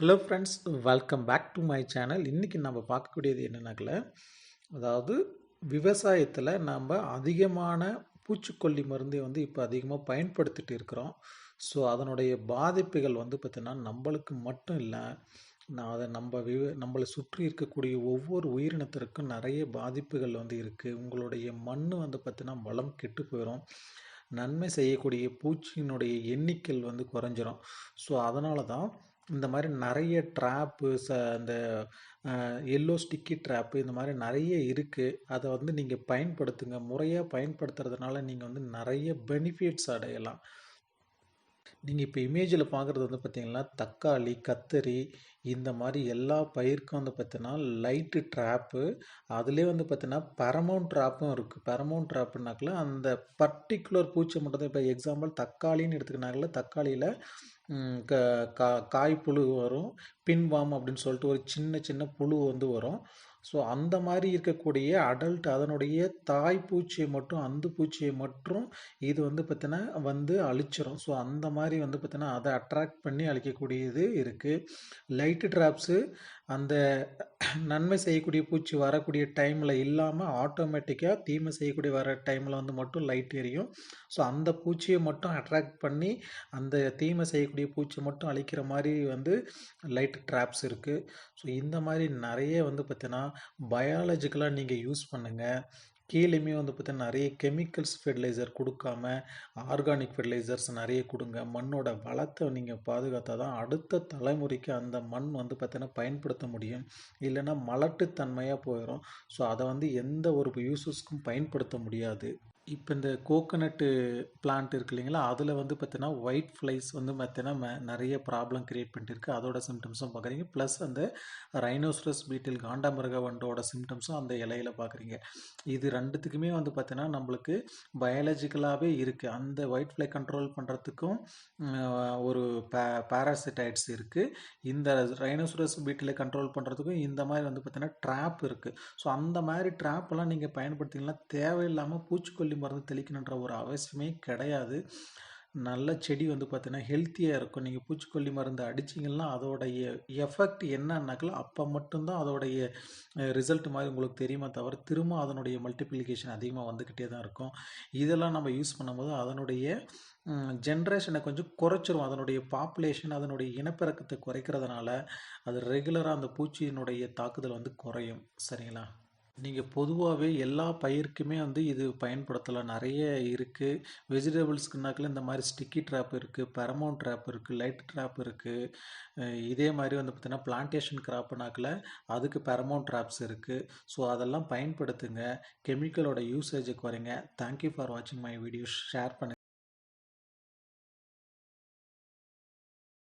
Hello friends welcome back to my channel இன்றைக்கி நம்ம பார்க்கக்கூடியது என்னன்னாக்கல அதாவது விவசாயத்தில் நம்ம அதிகமான பூச்சிக்கொல்லி மருந்தை வந்து இப்போ அதிகமாக பயன்படுத்திட்டு இருக்கிறோம். ஸோ அதனுடைய பாதிப்புகள் வந்து பார்த்திங்கன்னா நம்மளுக்கு மட்டும் இல்லை நான் அதை நம்ம விவ நம்மளை சுற்றி இருக்கக்கூடிய ஒவ்வொரு உயிரினத்திற்கும் நிறைய பாதிப்புகள் வந்து இருக்குது உங்களுடைய மண் வந்து பார்த்திங்கன்னா வளம் கெட்டு போயிடும் நன்மை செய்யக்கூடிய பூச்சியினுடைய எண்ணிக்கை வந்து குறைஞ்சிரும். ஸோ அதனால தான் இந்த மாதிரி நிறைய ட்ராப்பு ச அந்த எல்லோ ஸ்டிக்கி ட்ராப்பு இந்த மாதிரி நிறைய இருக்குது அதை வந்து நீங்கள் பயன்படுத்துங்க. முறையாக பயன்படுத்துறதுனால நீங்கள் வந்து நிறைய பெனிஃபிட்ஸ் அடையலாம். நீங்கள் இப்போ இமேஜில் பார்க்குறது வந்து பார்த்திங்கன்னா தக்காளி கத்தரி இந்த மாதிரி எல்லா பயிருக்கும் வந்து பார்த்தீங்கன்னா லைட்டு ட்ராப்பு அதுலேயே வந்து பார்த்தீங்கன்னா பரமௌண்ட் ட்ராப்பும் இருக்குது பரமௌண்ட் ட்ராப்புனாக்கில் அந்த பர்டிகுலர் பூச்சி மட்டும் தான் இப்போ எக்ஸாம்பிள் தக்காளின்னு எடுத்துக்கினாங்கள தக்காளியில் க கா காய் புழு வரும். பின்வாம் அப்படின்னு சொல்லிட்டு ஒரு சின்ன சின்ன புழு வந்து வரும். ஸோ அந்த மாதிரி இருக்கக்கூடிய அடல்ட் அதனுடைய தாய் பூச்சியை மட்டும் அந்த பூச்சியை மட்டும் இது வந்து பார்த்தீங்கன்னா வந்து அழிச்சிரும். ஸோ அந்த மாதிரி வந்து பார்த்தீங்கன்னா அதை அட்ராக்ட் பண்ணி அழிக்கக்கூடியது இருக்குது லைட்டு ட்ராப்ஸு அந்த நன்மை செய்யக்கூடிய பூச்சி வரக்கூடிய டைமில் இல்லாமல் ஆட்டோமேட்டிக்காக தீமை செய்யக்கூடிய வர டைமில் வந்து மட்டும் லைட் எரியும். ஸோ அந்த பூச்சியை மட்டும் அட்ராக்ட் பண்ணி அந்த தீமை செய்யக்கூடிய பூச்சி மட்டும் அழிக்கிற மாதிரி வந்து லைட் ட்ராப்ஸ் இருக்குது ஸோ இந்த மாதிரி நிறைய வந்து பார்த்தீங்கன்னா பயாலஜிக்கலாக நீங்கள் யூஸ் பண்ணுங்கள் கீழேயுமே வந்து பார்த்தீங்கன்னா நிறைய கெமிக்கல்ஸ் ஃபெர்டிலைசர் கொடுக்காம ஆர்கானிக் ஃபெர்டிலைசர்ஸ் நிறைய கொடுங்க. மண்ணோட வளத்தை நீங்கள் பாதுகாத்தா தான் அடுத்த தலைமுறைக்கு அந்த மண் வந்து பார்த்தீங்கன்னா பயன்படுத்த முடியும். இல்லைன்னா மலட்டுத்தன்மையாக போயிடும் ஸோ அதை வந்து எந்த ஒரு யூசஸ்க்கும் பயன்படுத்த முடியாது. இப்போ இந்த கோகனட்டு பிளான்ட் இருக்கு இல்லைங்களா அதில் வந்து பார்த்தீங்கன்னா ஒயிட் ஃப்ளைஸ் வந்து பார்த்தீங்கன்னா நிறைய ப்ராப்ளம் க்ரியேட் பண்ணிருக்கு. அதோட சிம்டம்ஸும் பார்க்குறீங்க ப்ளஸ் அந்த ரைனோசரஸ் பீட்டில் காண்டாமிருக வண்டோட சிம்டம்ஸும் அந்த இலையில பார்க்குறீங்க இது ரெண்டுத்துக்குமே வந்து பார்த்தீங்கன்னா நம்மளுக்கு பயாலஜிக்கலாகவே இருக்குது அந்த ஒயிட் ஃப்ளை கண்ட்ரோல் பண்ணுறதுக்கும் ஒரு பே பேராசிட்டைட்ஸ் இருக்குது இந்த ரைனோசரஸ் பீட்டில் கண்ட்ரோல் பண்ணுறதுக்கும் இந்த மாதிரி வந்து பார்த்தீங்கன்னா ட்ராப் இருக்குது ஸோ அந்த மாதிரி ட்ராப்பெல்லாம் நீங்கள் பயன்படுத்திங்கன்னா தேவையில்லாமல் பூச்சிக்கொல்லி மருந்து தெளிக்கணுன்ற ஒரு அவசியமே கிடையாது. நல்ல செடி வந்து பார்த்தீங்கன்னா ஹெல்த்தியாக இருக்கும். நீங்கள் பூச்சிக்கொல்லி மருந்து அடிச்சிங்கன்னா அதோடைய எஃபெக்ட் என்னன்னாக்கல அப்போ மட்டும்தான் அதோடைய ரிசல்ட் மாதிரி உங்களுக்கு தெரியுமா தவிர திரும்ப அதனுடைய மல்டிப்ளிகேஷன் அதிகமாக வந்துக்கிட்டே தான் இருக்கும். இதெல்லாம் நம்ம யூஸ் பண்ணும்போது அதனுடைய ஜென்ரேஷனை கொஞ்சம் குறைச்சிரும். அதனுடைய பாப்புலேஷன் அதனுடைய இனப்பெருக்கத்தை குறைக்கிறதுனால அது ரெகுலராக அந்த பூச்சியினுடைய தாக்குதல் வந்து குறையும். சரிங்களா? நீங்கள் பொதுவாகவே எல்லா பயிருக்குமே வந்து இது பயன்படுத்தலாம். நிறைய இருக்குது வெஜிடபிள்ஸ்க்குனாக்கில் இந்த மாதிரி ஸ்டிக்கி ட்ராப் இருக்குது பெரமோன் ட்ராப் இருக்குது லைட் ட்ராப் இருக்குது இதே மாதிரி வந்து பார்த்திங்கன்னா பிளான்டேஷன் கிராப்புனாக்கில் அதுக்கு பெரமோன் ட்ராப்ஸ் இருக்குது ஸோ அதெல்லாம் பயன்படுத்துங்க. கெமிக்கலோட யூசேஜுக்கு வரீங்க. தேங்க்யூ ஃபார் வாட்சிங் மை வீடியோ ஷேர் பண்ணுங்கள்